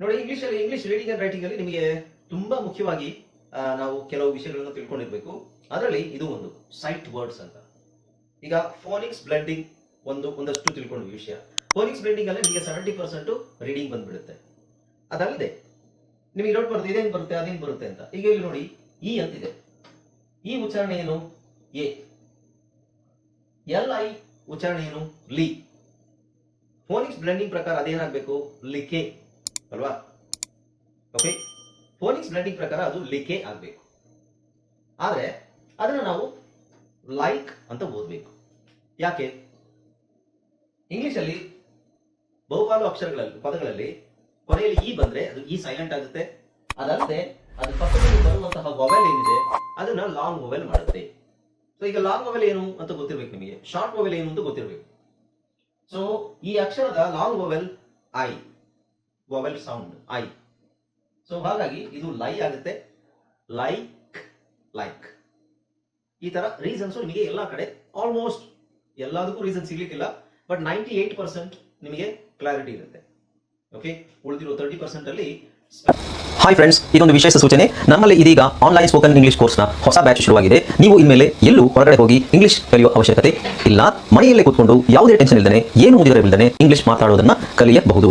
ನೋಡಿ ಇಂಗ್ಲಿಷ್ ಅಲ್ಲಿ English reading and writing ಅಲ್ಲಿ ನಿಮಗೆ ತುಂಬಾ ಮುಖ್ಯವಾಗಿ ನಾವು ಕೆಲವು ವಿಷಯಗಳನ್ನು ತಿಳ್ಕೊಂಡಿರ್ಬೇಕು. ಅದರಲ್ಲಿ ಇದು ಒಂದು ಸೈಟ್ ವರ್ಡ್ಸ್ ಅಂತ. ಈಗ ಫೋನಿಕ್ಸ್ ಬ್ಲೆಂಡಿಂಗ್ ಒಂದು, ಒಂದಷ್ಟು ತಿಳ್ಕೊಂಡ್ವಿ ವಿಷಯ. ಫೋನಿಕ್ಸ್ ಬ್ಲೆಂಡಿಂಗ್ ಅಲ್ಲಿ ನಿಮಗೆ ಸೆವೆಂಟಿ ಪರ್ಸೆಂಟ್ ರೀಡಿಂಗ್ ಬಂದ್ಬಿಡುತ್ತೆ. ಅದಲ್ಲದೆ, ನಿಮಗೆ ನೋಟ್ ಬರುತ್ತೆ, ಇದೇನು ಬರುತ್ತೆ, ಅದೇನು ಬರುತ್ತೆ ಅಂತ. ಈಗ ಇಲ್ಲಿ ನೋಡಿ ಇ ಅಂತಿದೆ. ಈ ಉಚ್ಚಾರಣೆ ಏನು? ಎ ಎಲ್ ಐ ಉಚ್ಚಾರಣೆ ಏನು? ಲಿ ಫೋನಿಕ್ಸ್ ಬ್ಲೆಂಡಿಂಗ್ ಪ್ರಕಾರ ಅದೇನಾಗಬೇಕು? ಲಿಕೆ ಅಲ್ವಾ? ಓಕೆ ಫೋನಿಕ್ಸ್ ಬ್ಲೆಂಡಿಂಗ್ ಪ್ರಕಾರ ಅದು ಲಿಕೆ ಆಗಬೇಕು. ಆದರೆ ಅದನ್ನು ನಾವು ಲೈಕ್ ಅಂತ ಓದಬೇಕು. ಯಾಕೆ? ಇಂಗ್ಲಿಷಲ್ಲಿ ಬಹುಪಾಲು ಅಕ್ಷರಗಳಲ್ಲಿ, ಪದಗಳಲ್ಲಿ ಕೊನೆಯಲ್ಲಿ ಈ ಬಂದ್ರೆ ಅದು ಈ ಸೈಲೆಂಟ್ ಆಗುತ್ತೆ. ಅದಲ್ಲದೆ ಅದು ಪಕ್ಕದಲ್ಲಿ ಬರುವಂತಹ ಮೊಬೈಲ್ ಏನಿದೆ, ಅದನ್ನ ಲಾಂಗ್ ಮೊಬೈಲ್ ಮಾಡುತ್ತೆ. ಸೊ ಈಗ ಲಾಂಗ್ ಮೊಬೈಲ್ ಏನು ಅಂತ ಗೊತ್ತಿರಬೇಕು ನಿಮಗೆ. ಶಾರ್ಟ್ ಮೊಬೈಲ್ ಏನು ಅಂತ ಗೊತ್ತಿರಬೇಕು. ಸೊ ಈ ಅಕ್ಷರದ long mobile I vowel sound I so ಹಾಗಾಗಿ ಇದು ಲೈ ಆಗುತ್ತೆ. ಲೈಕ್ ಲೈಕ್ ಈ ತರ ರೀಸನ್ಸ್ ನಿಮಗೆ ಎಲ್ಲ ಕಡೆ ಆಲ್ಮೋಸ್ಟ್ ಎಲ್ಲದಕ್ಕೂ ರೀಸನ್ ಸಿಗ್ಲಿಕ್ಕಿಲ್ಲ ಬಟ್ ನೈಂಟಿ ಏಟ್ ಪರ್ಸೆಂಟ್ ನಿಮಗೆ ಕ್ಲಾರಿಟಿ ಇರುತ್ತೆ. ಓಕೆ ಉಳಿದಿರೋ ತರ್ಟಿ ಪರ್ಸೆಂಟ್ ಅಲ್ಲಿ ಹಾಯ್ ಫ್ರೆಂಡ್ಸ್ ಇದೊಂದು ವಿಶೇಷ ಸೂಚನೆ. ನಮ್ಮಲ್ಲಿ ಇದೀಗ ಆನ್ಲೈನ್ ಸ್ಪೋಕನ್ ಇಂಗ್ಲಿಷ್ ಕೋರ್ಸ್ನ ಹೊಸ ಬ್ಯಾಚ್ ಶುರುವಾಗಿದೆ. ನೀವು ಇನ್ಮೇಲೆ ಎಲ್ಲೂ ಹೊರಗಡೆ ಹೋಗಿ ಇಂಗ್ಲಿಷ್ ಕಲಿಯುವ ಅವಶ್ಯಕತೆ ಇಲ್ಲ. ಮನೆಯಲ್ಲೇ ಕೂತ್ಕೊಂಡು ಯಾವುದೇ ಟೆನ್ಷನ್ ಇಲ್ಲದೆ ಏನು ಮುಗಿದಿರಬಿಲ್ಲದೆ ಇಂಗ್ಲಿಷ್ ಮಾತಾಡೋದನ್ನ ಕಲಿಯಬಹುದು.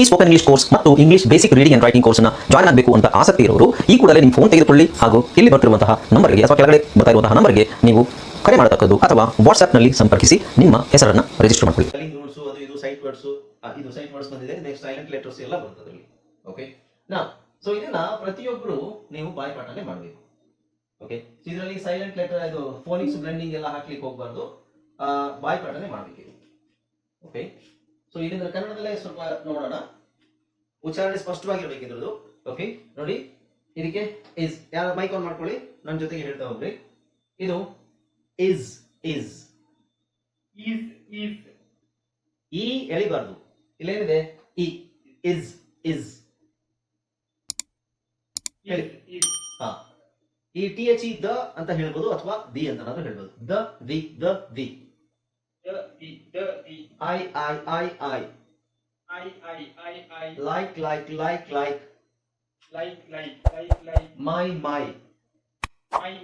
ಈ ಸ್ಪೋಕನ್ ಇಂಗ್ಲಿಷ್ ಕೋರ್ಸ್ ಮತ್ತು English basic reading and writing ಕೋರ್ಸ್ನ ಜಾಯಿನ್ ಆಗಬೇಕು ಅಂತ ಆಸಕ್ತಿ ಇರೋರು ಈ ಕೂಡಲೇ ನಿಮ್ಮ ಫೋನ್ ತೆಗೆದುಕೊಳ್ಳಿ ಹಾಗೂ ಇಲ್ಲಿ ಬರ್ತಿರುವಂತಹ ನಂಬರ್ಗೆ ಅಥವಾ ಕೆಳಗಡೆ ಬರ್ತಾ ಇರುವಂತಹ ನಂಬರ್ಗೆ ನೀವು ಕರೆ ಮಾಡತಕ್ಕದ್ದು ಅಥವಾ ವಾಟ್ಸ್ಆಪ್ನಲ್ಲಿ ಸಂಪರ್ಕಿಸಿ ನಿಮ್ಮ ಹೆಸರನ್ನು ರಿಜಿಸ್ಟರ್ ಮಾಡಿಕೊಳ್ಳಿ. ಸ್ಪೆಲ್ಲಿಂಗ್ ರೂಲ್ಸ್ ಅದು ಇದು ಸೈಟ್ ವರ್ಡ್ಸ್ ಇದು ಸೈಟ್ ವರ್ಡ್ಸ್ ಬಂದಿದೆ ನೆಕ್ಸ್ಟ್ ಸೈಲೆಂಟ್ ಲೆಟರ್ಸ್ ಎಲ್ಲ ಬರ್ತದೆ ಓಕೆ ನಾ ಸೊ ಇದನ್ನ ಪ್ರತಿಯೊಬ್ಬರು ನೀವು ಬಾಯ್ಪಾಠನೆ ಮಾಡಬೇಕು. ಓಕೆ ಇದರಲ್ಲಿ ಸೈಲೆಂಟ್ ಲೆಟರ್ ಇದು ಫೋನಿಕ್ಸ್ ಬ್ಲೆಂಡಿಂಗ್ ಎಲ್ಲ ಹಾಕ್ಲಿಕ್ಕೆ ಹೋಗ್ಬಾರ್ದು. ಬಾಯ್ಪಾಠನೆ ಮಾಡಬೇಕು ಓಕೆ ಸೊ ಇದನ್ನ ಕನ್ನಡದಲ್ಲೇ ಸ್ವಲ್ಪ ನೋಡೋಣ. ಉಚ್ಚಾರಣೆ ಸ್ಪಷ್ಟವಾಗಿರ್ಬೇಕು ಇದ್ರದ್ದು ಓಕೆ ನೋಡಿ ಇದಕ್ಕೆ ಇಸ್ ಯಾರು ಮೈಕ್ ಆನ್ ಮಾಡ್ಕೊಳ್ಳಿ ನನ್ನ ಜೊತೆಗೆ ಹೇಳ್ತಾ ಹೋಗ್ರಿ. ಇದು ಇಸ್ ಇಸ್ ಇಸ್ ಇಸ್ ಈ ಎಳಿಬಾರ್ದು. ಇಲ್ಲೇನಿದೆ? ಈ ಇಸ್ ಇಸ್ ಹಾ. ಈ ಟಿ ಎಚ್ ಇ ದ ಅಂತ ಹೇಳ್ಬೋದು ಅಥವಾ ದಿ ಅಂತ ಹೇಳ್ಬೋದು. The the the the. I I I I I, I, I, I. Like, like, like, like. Like, like, like, like. My, my. My.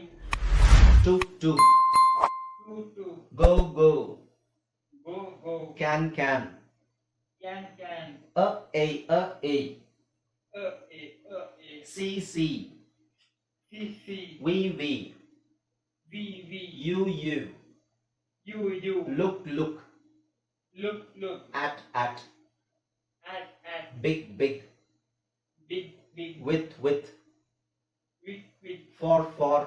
To, to. To, to. Go, go. Go, go. Can, can. Can, can. A, a, a, a. A, a, a, a. C, C. C, C. We, we. We, we. You, you. You, you. Look, look. Look, look. At, at. Big big big big with with with with for for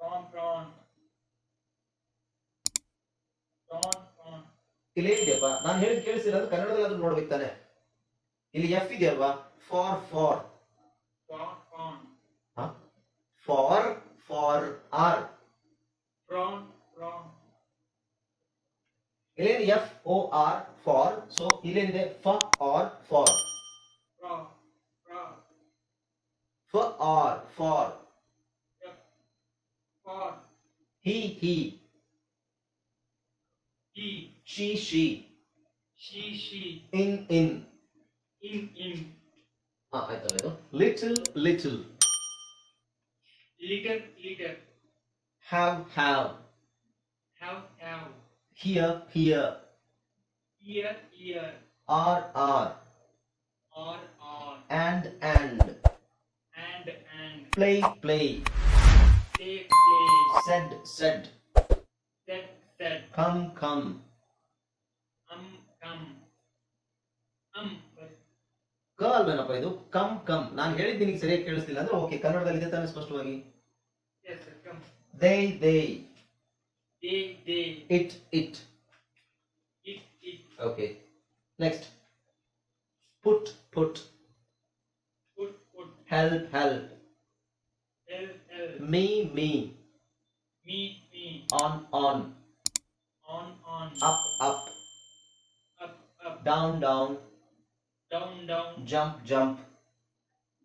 prawn prawn prawn prawn ಇಲ್ಲೇನಿದೆಯಪ್ಪ ನಾನು ಹೇಳಿ ಕೇಳಿಸಿಲ್ಲ ಅಂದ್ರೆ ಕನ್ನಡದಲ್ಲಿ ಅದನ್ನು ನೋಡ್ಬೇಕು ತಾನೆ ಇಲ್ಲಿ F ಇದೆಯಲ್ವಾ for for for for R ಇಲ್ಲೇನು F O R for so ಇಲ್ಲೇನಿದೆ F R for prawn prawn F R for prawn he he he she she she she in in in in ಆಯ್ತಲ್ಲ ಇದು little little little little have have have have here here ear ear or or or or and and and and play play play play said said set set come come um come um ಕ ಅಲ್ವೇನಪ್ಪ ಇದು come come ನಾನು ಹೇಳಿದ್ದು ನಿನಗೆ ಸರಿಯಾಗಿ ಕೇಳಿಸ್ತಿಲ್ಲ ಅಂದ್ರೆ okay ಕನ್ನಡದಲ್ಲಿ ಇದೆ ತಾನೆ ಸ್ಪಷ್ಟವಾಗಿ yes sir, come they they they they it it it Okay. Next. Put, put. Put, put. Help, help. Help, help. Me, me. Me, me. On, on. On, on. Up, up. Up, up. Down, down. Down, down. Jump, jump.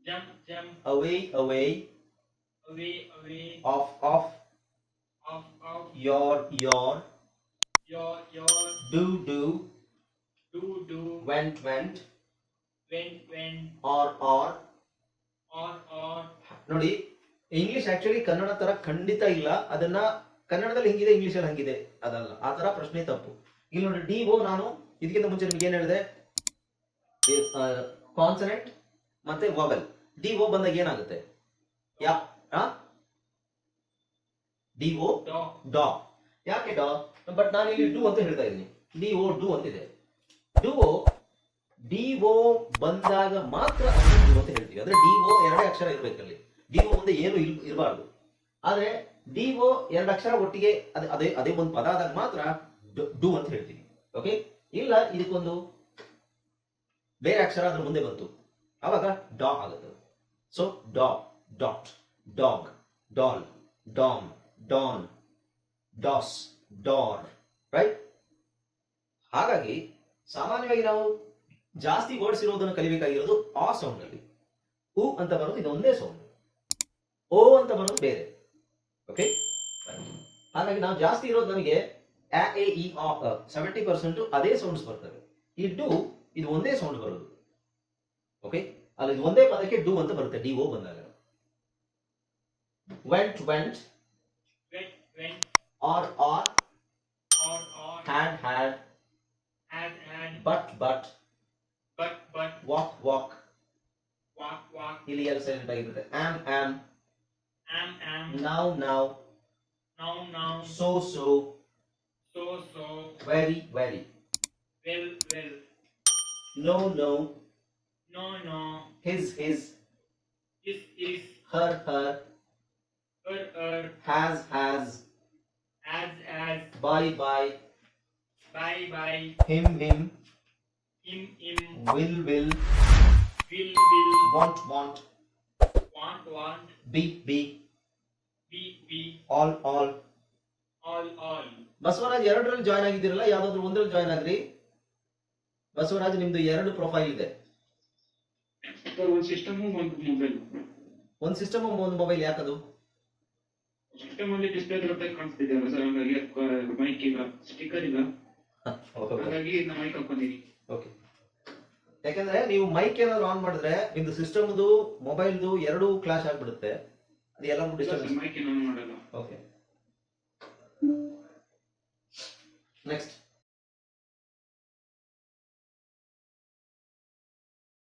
Jump, jump. Away, away. Away, away. Off, off. Off, off. Your, your. Your, your. Do, do. Do, do, went went. Went went. Or or. Or, or, ನೋಡಿ English actually Kannada ತರ ಖಂಡಿತ ಇಲ್ಲ. ಅದನ್ನ ಕನ್ನಡದಲ್ಲಿ ಹಿಂಗಿದೆ English ಅಲ್ಲಿ ಹಂಗಿದೆ? ಅದಲ್ಲ. ಆ ತರ ಪ್ರಶ್ನೆ ತಪ್ಪು. ಇಲ್ಲಿ ನೋಡಿ ಡಿ ಓ ನಾನು ಇದಕ್ಕಿಂತ ಮುಂಚೆ ನಿಮ್ಗೆ ಏನ್ ಹೇಳಿದೆ? ಕಾನ್ಸನೆಂಟ್ ಮತ್ತೆ ವಾವೆಲ್ ಡಿ ಓ ಬಂದಾಗ ಏನಾಗುತ್ತೆ? ಯಾ ಡಿ ಓ ಡಾ. ಯಾಕೆ ಡಾ? ಬಟ್ ನಾನು ಇಲ್ಲಿ ಡೂ ಅಂತ ಹೇಳ್ತಾ ಇದ್ದೀನಿ. ಡಿ ಓ ಡು ಅಂತಿದೆ. ಡಿಒ ಡಿ ಓ ಬಂದಾಗ ಮಾತ್ರ ಅಂತ ಹೇಳ್ತೀವಿ. ಅಂದ್ರೆ ಡಿ ಓ ಎರಡೇ ಅಕ್ಷರ ಇರ್ಬೇಕಲ್ಲಿ ಡಿ ಓ ಮುಂದೆ ಏನು ಇಲ್ ಇರಬಾರ್ದು. ಆದ್ರೆ ಡಿ ಓ ಎರಡು ಅಕ್ಷರ ಒಟ್ಟಿಗೆ ಅದೇ ಅದೇ ಅದೇ ಒಂದು ಪದ ಆದಾಗ ಮಾತ್ರ ಡು ಅಂತ ಹೇಳ್ತೀವಿ. ಓಕೆ ಇಲ್ಲ, ಇದಕ್ಕೊಂದು ಬೇರೆ ಅಕ್ಷರ ಅದ್ರ ಮುಂದೆ ಬಂತು. ಅವಾಗ ಡಾ ಆಗುತ್ತೆ. ಸೊ ಡಾ, ಡಾಟ್, ಡಾಗ್, ಡಾಲ್, ಡಾಮ್, ಡಾನ್, ಡಾಸ್, ಡಾರ್ ರೈಟ್ ಹಾಗಾಗಿ ಸಾಮಾನ್ಯವಾಗಿ ನಾವು ಜಾಸ್ತಿ ವರ್ಡ್ಸ್ ಇರೋದನ್ನು ಕಲಿಬೇಕಾಗಿರೋದು ಆ ಸೌಂಡ್ ಅಲ್ಲಿ. ಉ ಅಂತ ಬರೋದು ಇದೊಂದೇ ಸೌಂಡ್ ಓ ಅಂತ ಬರೋದು ಬೇರೆ. ಓಕೆ ಹಾಗಾಗಿ ನಾವು ಜಾಸ್ತಿ ಇರೋದು ನಮಗೆ ಆ ಎ ಇ ಸೆವೆಂಟಿ ಪರ್ಸೆಂಟ್ ಅದೇ ಸೌಂಡ್ಸ್ ಬರ್ತವೆ. ಈ ಡು ಇದು ಒಂದೇ ಸೌಂಡ್ ಬರೋದು. ಓಕೆ ಅಲ್ಲಿ ಇದು ಒಂದೇ ಪದಕ್ಕೆ ಡು ಅಂತ ಬರುತ್ತೆ ಡಿ ಓ ಬಂದಾಗ. Went went are are had had had, had, but but but, but, walk walk walk, walk, ಇಲ್ಲಿ ಎರಡು ಸೈಲೆಂಟ್ ಆಗಿರುತ್ತೆ am am am, am, now now now, now, so so so, so, very very will, will, no no no, no, his his is, is, her her er, er, has has as, as, by by Bye, bye, Him him. him, him, Will will. will, will, Want want. want, want, Be be. be, be, All all. all, all. Basavaraj ಎರಡರಲ್ಲಿ join ಆಗಿದ್ದೀರಲ್ಲ ಯಾವ್ದಾದ್ರು ಒಂದರಲ್ಲಿ join ಆಗ್ರಿ ಬಸವರಾಜ್ ನಿಮ್ದು ಎರಡು profile ಇದೆ ಒಂದು system ಒಂದು mobile ಒಂದು system ಒಂದು ಮೊಬೈಲ್ ಯಾಕದು ಸಿಸ್ಟಮ್ ಅಲ್ಲಿ ಡಿಸ್ಪ್ಲೇ ಕಾಣಿಸ್ತಿದೆಯಲ್ಲ ಸರ್ ಹಂಗಾಗಿ ಮೈಕ್ ಇಲ್ಲ ಸ್ಟಿಕ್ಕರ್ ಇಲ್ಲ ಹಾಗಾಗಿ ಮೈಕ್ ಓಕೆ ಯಾಕಂದ್ರೆ ನೀವು ಮೈಕ್ ಏನಾದ್ರು ಆನ್ ಮಾಡಿದ್ರೆ ನಿಮ್ದು ಸಿಸ್ಟಮ್ದು ಮೊಬೈಲ್ದು ಎರಡೂ ಕ್ಲಾಶ್ ಆಗ್ಬಿಡುತ್ತೆ. ಅದು ಎಲ್ಲ ಡಿಸ್ಟರ್ಬೆನ್ಸ್ ಮೈಕ್ ಏನು ಮಾಡಲ್ಲ. Okay next